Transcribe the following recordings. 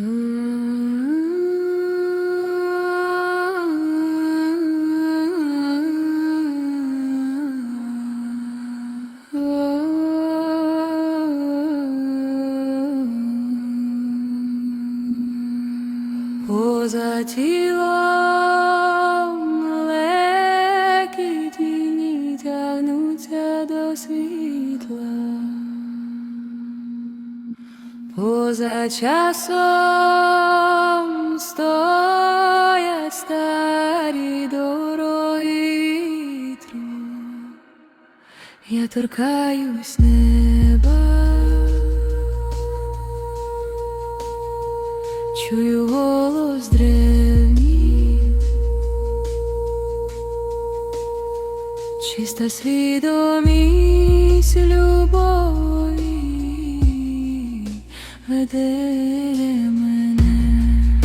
Поза тілом Поза часом стоять старі дороги вітру. Я торкаюсь неба, чую голос древніх, чиста свідомість любові веди мене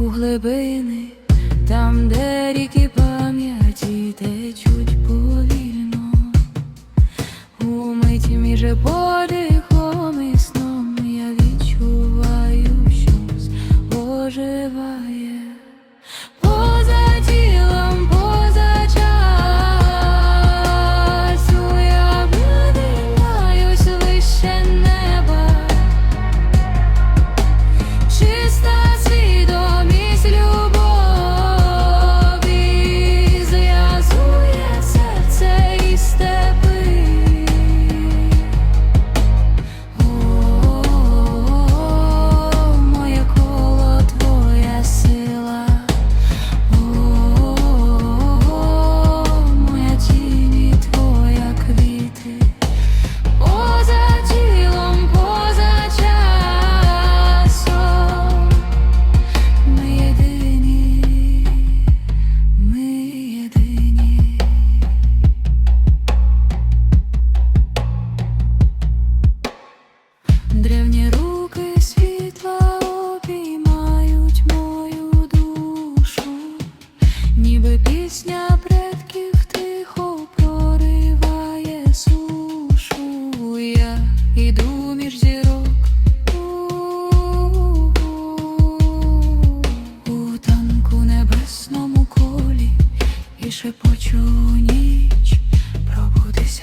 у глибини, там, де ріки пам'яті течуть повільно, у миті між подихом і сном я відчуваю щось оживає. ніби пісня предків тихо прориває сушу Я іду між зірок у, танку небесному колі і шепочу ніч пробудися.